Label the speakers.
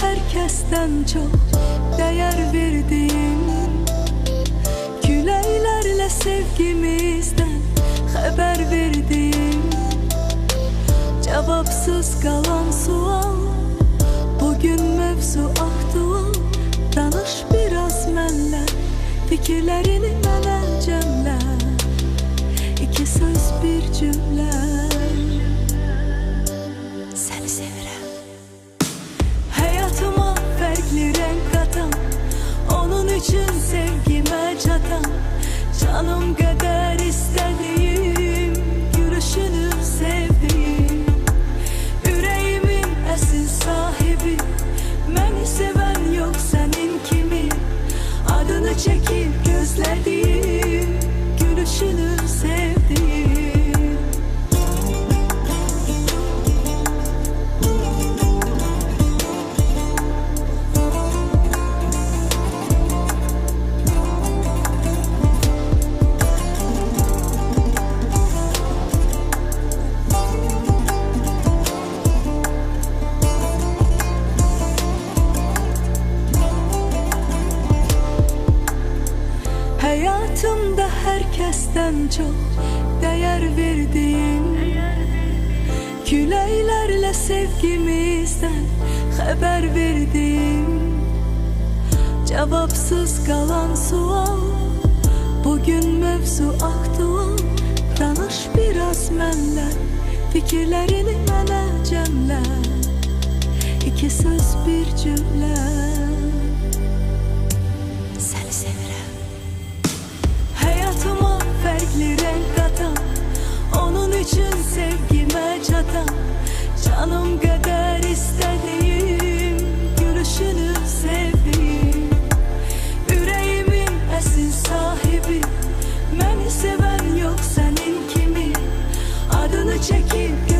Speaker 1: herkesten çok değer verdiğim Küleylerle sevgimizden haber verdiğim Cevapsız kalan sual Bugün mevzu aktual. Danış biraz mənlə Fikirlərini mənə cəmlə İki söz bir cümlə çekin Hayatımda herkesten çok değer verdiğim Küleylerle sevgimizden haber verdiğim Cevapsız kalan sual Bugün mevzu aktual Danış biraz mənlə Fikirlərini mənə İki söz bir cümlə çekip